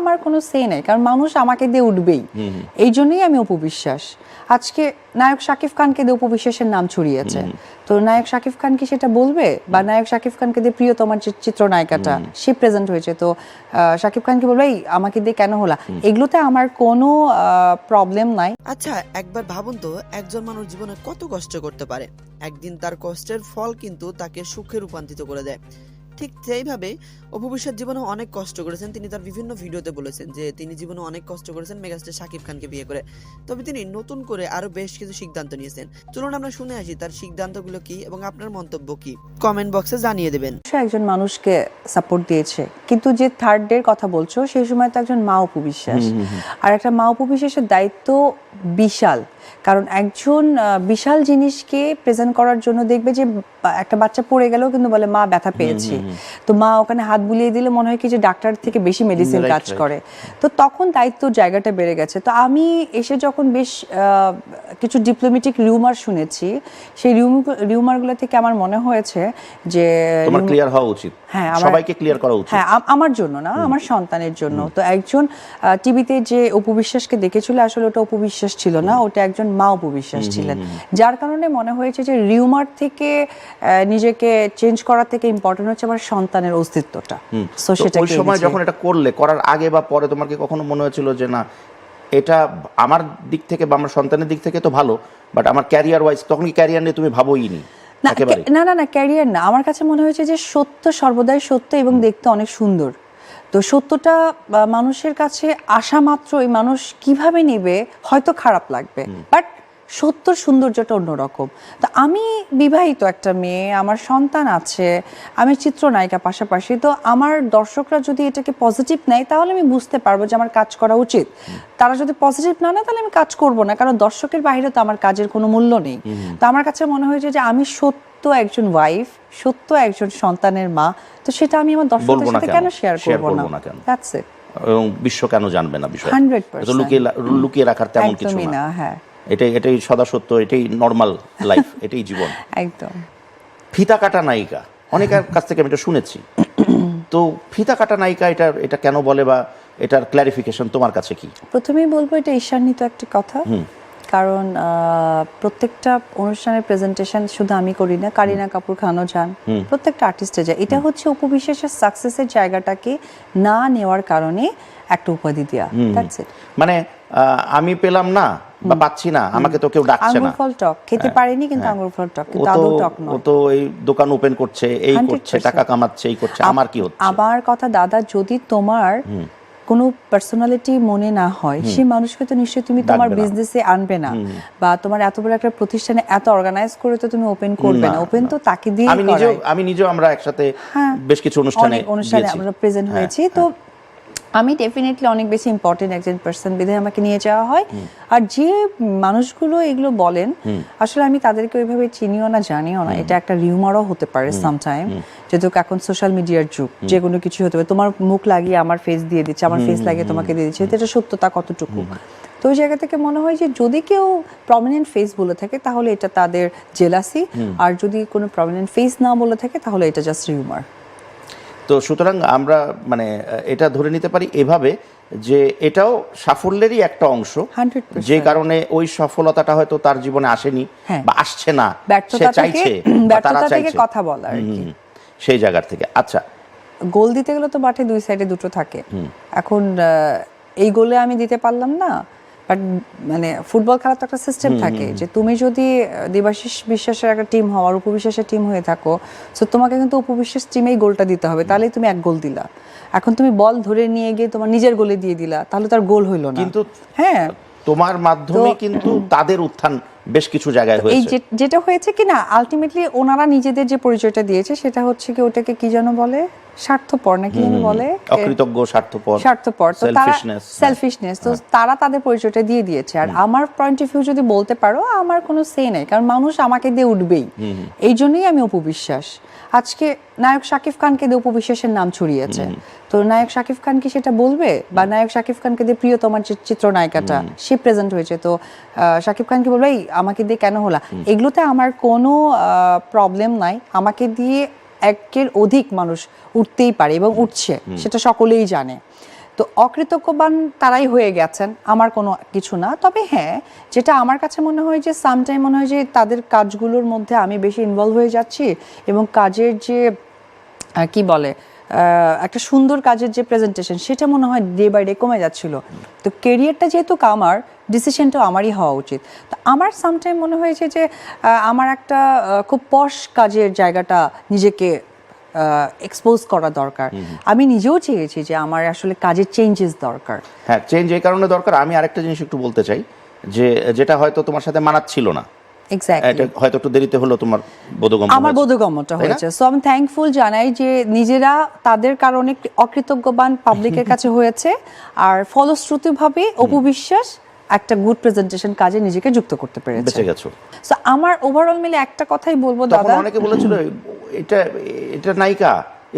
আমার কোনো সে নেই কারণ মানুষ আমাকে দিয়ে উঠবেই। এই জন্যই আমি অপবিশ্বাস। আজকে নায়ক শাকিব খানকে দিয়ে অপবিশ্বাসের নাম ছড়িয়েছে। তো নায়ক শাকিব খান কি সেটা বলবে? বা নায়ক শাকিব খানকে দিয়ে প্রিয়তমার যে চিত্রনায়িকাটা সে প্রেজেন্ট হয়েছে। তো শাকিব খান কি বলবে "এই, আমাকে দিয়ে কেন হলা? এগুলোতে আমার কোনো প্রবলেম নাই। আচ্ছা একবার ভাবুন তো একজন মানুষ জীবনে কত কষ্ট করতে পারে? একদিন তার কষ্টের ফল কিন্তু তাকে সুখে রূপান্তরিত করে দেয়। ঠিক সেইভাবে অপবিশ্বাস জীবনে অনেক কষ্ট করেছেন তিনি তার বিভিন্ন ভিডিওতে বলেছেন যে তিনি জীবনে অনেক কষ্ট করেছেন মেগাস্টার শাকিব খানকে বিয়ে করে। তবে তিনি নতুন করে আরও বেশ কিছু সিদ্ধান্ত নিয়েছেন। চলুন আমরা শুনে আসি তার সিদ্ধান্তগুলো কি এবং আপনার মন্তব্য কি। কমেন্ট বক্সে জানিয়ে দেবেন। একজন মানুষকে সাপোর্ট দিয়েছে। কিন্তু যে থার্ড ডের কথা বলছো সেই সময় তো একজন মা উপবিশ্বাস আর একটা মা উপবিশ্বাসের দায়িত্ব বিশাল। কারণ একজন বিশাল জিনিসকে প্রেজেন্ট করার জন্য দেখবে যে একটা বাচ্চা পড়ে গেলেও কিন্তু বলে মা ব্যথা পেয়েছি। তো মা ওখানে হাত বুলিয়ে দিলে মনে হয় কি যে ডাক্তার থেকে বেশি মেডিসিন কাজ করে। তো তখন দায়িত্ব জায়গাটা বেড়ে গেছে। তো আমি এসে যখন বেশ কিছু ডিপ্লোমেটিক রিউমার শুনেছি সেই রিউমারগুলো থেকে আমার মনে হয়েছে যে তোমার ক্লিয়ার হওয়া উচিত। হ্যাঁ, আমার- সবাইকে ক্লিয়ার করা উচিত। হ্যাঁ আমার জন্য না আমার সন্তানের জন্য। তো একজন টিভিতে যে উপবিশ্বাসকে দেখেছিল আসলে ওটা উপবিশ্বাস ছিল না। ওটা একজন মা উপবিশ্বাস ছিলেন যার কারণে মনে হয়েছে যে রিউমার থেকে নিজেকে চেঞ্জ করার থেকে ইম্পর্টেন্ট হচ্ছে আমার সন্তানের অস্তিত্বটা। তো সেটা ওই সময় যখন এটা করলে করার আগে বা পরে তোমার কি কখনো মনে হয়েছিল যে না এটা আমার দিক থেকে বা আমার সন্তানের দিক থেকে তো ভালো বাট আমার ক্যারিয়ার ওয়াইজ তখন কি ক্যারিয়ার নিয়ে তুমি ভাবোই নি? না না না ক্যারিয়ার না। আমার কাছে মনে হয়েছে যে সত্য সর্বদাই সত্য এবং দেখতে অনেক সুন্দর। তো সত্যটা মানুষের কাছে আসা মাত্রই মানুষ কীভাবে নেবে হয়তো খারাপ লাগবে বাট সত্য সৌন্দর্যটা অন্যরকম। তো আমি বিবাহিত একটা মেয়ে আমার সন্তান আছে আমি চিত্রনায়িকা পাশাপাশি তো আমার দর্শকরা যদি এটাকে পজিটিভ নেয় তাহলে আমি বুঝতে পারব যে আমার কাজ করা উচিত। তারা যদি পজিটিভ না নেয় তাহলে আমি কাজ করব না কারণ দর্শকের বাইরে তো আমার কাজের কোনো মূল্য নেই। তো আমার কাছে মনে হয়েছে যে আমি সত্য একজন ওয়াইফ সত্য একজন সন্তানের মা তো সেটা আমি আমার দর্শকদের সাথে কেন? শেয়ার করব না? দ্যাটস ইট এবং বিশ্ব কেন জানবে না বিষয় 100% লুকিয়ে লুকিয়ে রাখার তেমন কিছু না। হ্যাঁ। এটাই এটাই সদা সত্য এটাই নর্মাল লাইফ এটাই জীবন। একদম। ফিতা কাটা নায়িকা। অনেকের কাছ থেকে আমি এটা শুনেছি। তো ফিতা কাটা নায়িকা এটা এটা কেন বলে বা এটার ক্ল্যারিফিকেশন তোমার কাছে কি? প্রথমেই বলব এটা ঈশান্বিত একটা কথা। কারণ প্রত্যেকটা অনুষ্ঠানের প্রেজেন্টেশন শুধু আমি করি না কারিনা কাপুর খানও যান প্রত্যেকটা আর্টিস্টে যায়। এটা হচ্ছে উপবিশ্বাসের সাকসেসের জায়গাটাকে না নেওয়ার কারণে একটা উপাধি দেওয়া মানে আমি পেলাম না বা পাচ্ছি না আমাকে তো কেউ ডাকছে না। ফল টক। খেতে পারেনি কিন্তু আঙ্গুর ফল টক কিন্তু আদৌ টক ও তো এই দোকান ওপেন করছে এই 100% করছে টাকা কামাচ্ছে এই করছে আমার কি হচ্ছে? আমার কথা দাদা যদি তোমার কোনো পার্সোনালিটি মনে না হয় সে মানুষকে তো নিশ্চয়ই তুমি তোমার। বিজনেসে আনবে না। বা তোমার এত বড় একটা প্রতিষ্ঠানে এত অর্গানাইজ করে তো তুমি ওপেন করবে না, ওপেন তো তাকে দিয়ে আমি নিজে আমি নিজেও আমরা একসাথে হ্যাঁ। বেশ কিছু অনুষ্ঠানে অনুষ্ঠানে আমরা প্রেজেন্ট হ্যাঁ, হয়েছি। তো আমি ডেফিনেটলি অনেক বেশি ইম্পর্টেন্ট একজন পার্সন বিধে আমাকে নিয়ে যাওয়া হয়। আর যে মানুষগুলো এগুলো বলেন আসলে আমি তাদেরকে ওইভাবে চিনিও না জানিও না। এটা একটা রিউমারও হতে পারে সামটাইম যেহেতু এখন সোশ্যাল মিডিয়ার যুগ যে কোনো কিছু হতে পারে। তোমার মুখ লাগিয়ে আমার ফেস দিয়ে দিচ্ছে আমার ফেস লাগিয়ে তোমাকে দিয়ে দিচ্ছে। এটা সত্যতা কতটুকু? তো ওই জায়গা থেকে মনে হয় যে যদি কেউ প্রমিনেন্ট ফেস বলে থাকে তাহলে এটা তাদের জেলাসি আর যদি কোনো প্রমিনেন্ট ফেস না বলে থাকে তাহলে এটা জাস্ট রিউমার তো সুতরাং আমরা মানে এটা ধরে নিতে পারি এভাবে যে এটাও সাফল্যেরই একটা অংশ যে কারণে ওই সফলতাটা হয়তো তার জীবনে আসেনি হ্যাঁ। বা আসছে না সে চাইছে তারা চাইছে। কথা বলা সেই জায়গার থেকে। আচ্ছা। গোল দিতে গেলে তো মাঠে দুই সাইডে দুটো থাকে। এখন এই গোলে আমি দিতে পারলাম না বাট মানে ফুটবল খেলার তো একটা সিস্টেম থাকে যে তুমি যদি দেবাশিস বিশ্বাসের একটা টিম হও আর উপবিশ্বাসের টিম হয়ে থাকো সো তোমাকে কিন্তু উপবিশ্বাস টিমেই গোলটা দিতে হবে। তাহলেই তুমি এক গোল দিলা। এখন তুমি বল ধরে নিয়ে গিয়ে তোমার নিজের গোলে দিয়ে দিলা তাহলে তার গোল হইল না। কিন্তু হ্যাঁ। তোমার মাধ্যমে কিন্তু তাদের উত্থান বেশ কিছু জায়গায় এই হয়েছে। যে- যেটা হয়েছে কি না আলটিমেটলি ওনারা নিজেদের যে পরিচয়টা দিয়েছে সেটা হচ্ছে কি ওটাকে কি যেন বলে? স্বার্থপর না কি যেন বলে? অকৃতজ্ঞ স্বার্থপর স্বার্থপর। তো তারা হ্যাঁ। সেলফিশনেস তো তারা তাদের পরিচয়টা দিয়ে দিয়েছে। আর আমার পয়েন্ট অফ ভিউ যদি বলতে পারো আমার কোনো সে নেই। কারণ মানুষ আমাকে দিয়ে উঠবেই। এই জন্যই আমি অপবিশ্বাস। আজকে নায়ক শাকিব খানকে দিয়ে অপবিশ্বাসের নাম ছড়িয়েছে। তো নায়ক শাকিব খান কি সেটা বলবে? বা নায়ক শাকিব খানকে দিয়ে প্রিয়তমার যে চিত্রনায়িকাটা সে প্রেজেন্ট হয়েছে। তো শাকিব খান কি বলবে "এই, আমাকে দিয়ে কেন হলা? এগুলোতে আমার কোনো প্রবলেম নাই। আমাকে দিয়ে একের অধিক মানুষ উঠতেই পারে এবং উঠছে সেটা সকলেই জানে। তো অকৃতজ্ঞবান তারাই হয়ে গেছেন আমার কোনো কিছু না। তবে হ্যাঁ যেটা আমার কাছে মনে হয় যে সামটাইম মনে হয় যে তাদের কাজগুলোর মধ্যে আমি বেশি ইনভলভ হয়ে যাচ্ছি এবং কাজের যে কি বলে একটা সুন্দর কাজের যে প্রেজেন্টেশন সেটা মনে হয় ডে বাই ডে কমে যাচ্ছিল। তো কেরিয়ারটা যেহেতু আমার ডিসিশনটাও আমারই হওয়া উচিত। তো আমার সামটাইম মনে হয়েছে যে আমার একটা খুব পশ কাজের জায়গাটা নিজেকে এক্সপোজ করা দরকার। আমি নিজেও চেয়েছি যে আমার আসলে কাজের চেঞ্জেস দরকার। হ্যাঁ চেঞ্জ এই কারণে দরকার। আমি আরেকটা জিনিস একটু বলতে চাই যে যেটা হয়তো তোমার সাথে মানাচ্ছিল না। হয়তো একটু দেরিতে হলো তোমার বোধগম্য আমার বোধগম্যটা হয়েছে। সো আমি থ্যাঙ্কফুল জানাই যে নিজেরা তাদের কারণে অকৃতজ্ঞবান পাবলিকের কাছে হয়েছে। আর ফলশ্রুতিভাবে অপবিশ্বাস একটা গুড প্রেজেন্টেশন কাজে নিজেকে যুক্ত করতে পেরেছে। বেঁচে গেছো। সো আমার ওভারঅল মিলে একটা কথাই বলব দাদা। অনেকে বলেছিল এটা এটা নায়িকা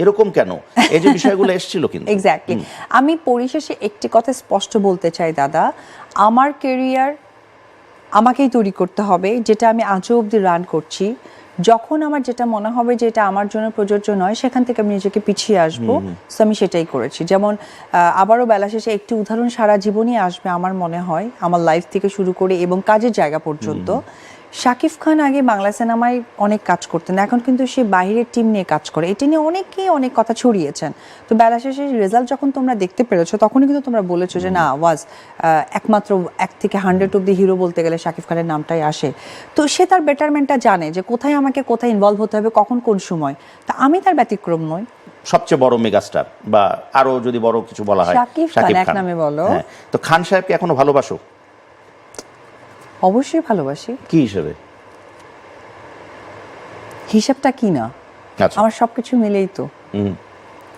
এরকম কেন? এই যে বিষয়গুলো এসেছিল কিন্তু। এক্স্যাক্টলি আমি পরিশেষে একটি কথা স্পষ্ট বলতে চাই দাদা। আমার কেরিয়ার আমাকেই তৈরি করতে হবে যেটা আমি আজও অবধি রান করছি। যখন আমার যেটা মনে হবে যে এটা আমার জন্য প্রযোজ্য নয় সেখান থেকে আমি নিজেকে পিছিয়ে আসব। সো আমি সেটাই করেছি। যেমন আবারও বেলা শেষে একটি উদাহরণ সারা জীবনই আসবে আমার মনে হয় আমার লাইফ থেকে শুরু করে এবং কাজের জায়গা পর্যন্ত। শাকিব খান আগে বাংলা সিনেমায় অনেক কাজ করতেন এখন কিন্তু সে বাইরের টিম নিয়ে কাজ করে। এটা নিয়ে অনেকেই অনেক কথা ছড়িয়েছেন। তো বেলা শেষে রেজাল্ট যখন তোমরা দেখতে পেরেছ তখনই কিন্তু তোমরা বলেছ যে না ওয়াজ একমাত্র এক থেকে হান্ড্রেড অব্দি হিরো বলতে গেলে শাকিব খানের নামটাই আসে। তো সে তার বেটারমেন্টটা জানে যে কোথায় আমাকে কোথায় ইনভলভ হতে হবে কখন কোন সময়। তা আমি তার ব্যতিক্রম নই। সবচেয়ে বড় মেগাস্টার বা আরও যদি বড় কিছু বলা হয় শাকিব খান, এক নামে বলো। হ্যাঁ। তো খান সাহেবকে এখনও ভালোবাসো? অবশ্যই ভালোবাসি। কি হিসেবে? হিসাবটা কি না? আচ্ছা। আমার সবকিছু মিলেই তো।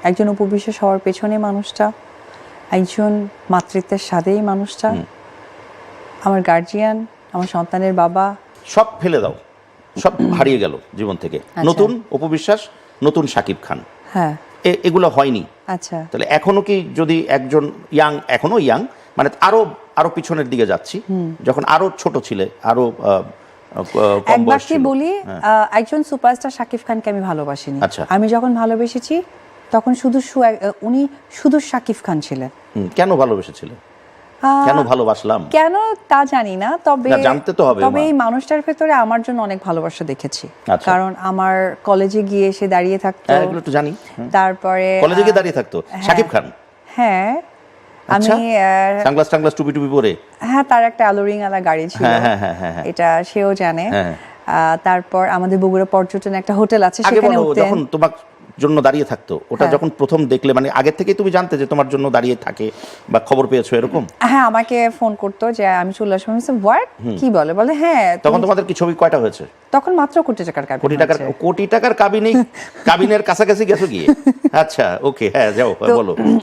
একজন উপবিশ্বাস হওয়ার পেছনে মানুষটা একজন মাতৃত্বের স্বাদেই মানুষটা আমার গার্জিয়ান আমার সন্তানের বাবা। সব ফেলে দাও। সব হারিয়ে গেল জীবন থেকে। আচ্ছা। নতুন উপবিশ্বাস নতুন শাকিব খান। হ্যাঁ। এগুলো হয়নি। আচ্ছা। তাহলে এখনও কি যদি একজন ইয়াং এখনও ইয়াং মানে আরও আরও পিছনের দিকে যাচ্ছি। যখন আরও ছোট ছিলে আরও একবার কি বলি হ্যাঁ। একজন সুপারস্টার শাকিব খানকে আমি ভালোবাসিনি। আচ্ছা। আমি যখন ভালোবেসেছি তখন শুধু উনি শুধু শাকিব খান ছিলেন। কেন ভালোবেসেছিলে আহ, কেন ভালোবাসলাম? কেন তা জানি না তবে জানতে তো হবে, তবে এই মানুষটার ভেতরে আমার জন্য অনেক ভালোবাসা দেখেছি। আচ্ছা। কারণ আমার কলেজে গিয়ে এসে দাঁড়িয়ে থাকতো। হ্যাঁ, এগুলো একটু জানি। তারপরে কলেজে গিয়ে দাঁড়িয়ে থাকতো? শাকিব খান? হ্যাঁ। আমি সানগ্লাস টাংলাস টুপি টুপি পরে? হ্যাঁ তার একটা অ্যালোরিং আলা গাড়ি ছিল। হ্যাঁ, হ্যাঁ, হ্যাঁ। এটা সেও জানে। তারপর আমাদের বগুড়া পর্যটন একটা হোটেল আছে সেখানে যখন তোমার জন্য দাঁড়িয়ে থাকতো ওটা। যখন প্রথম দেখলে মানে আগে থেকেই তুমি জানতে যে তোমার জন্য দাঁড়িয়ে থাকে বা খবর পেয়েছ এরকম? হ্যাঁ আমাকে ফোন করতো যে আমি চলে আসব। আমি হোয়াট কি বলে? বলে হ্যাঁ তখন তোমাদের কি ছবি কয়টা হয়েছে? তখন মাত্র কোটি টাকার কাবিন কোটি টাকার কোটি টাকার কাবিনেই? কাবিনের কাছাকাছি গেছো গিয়ে? আচ্ছা ওকে হ্যাঁ যাও বলো।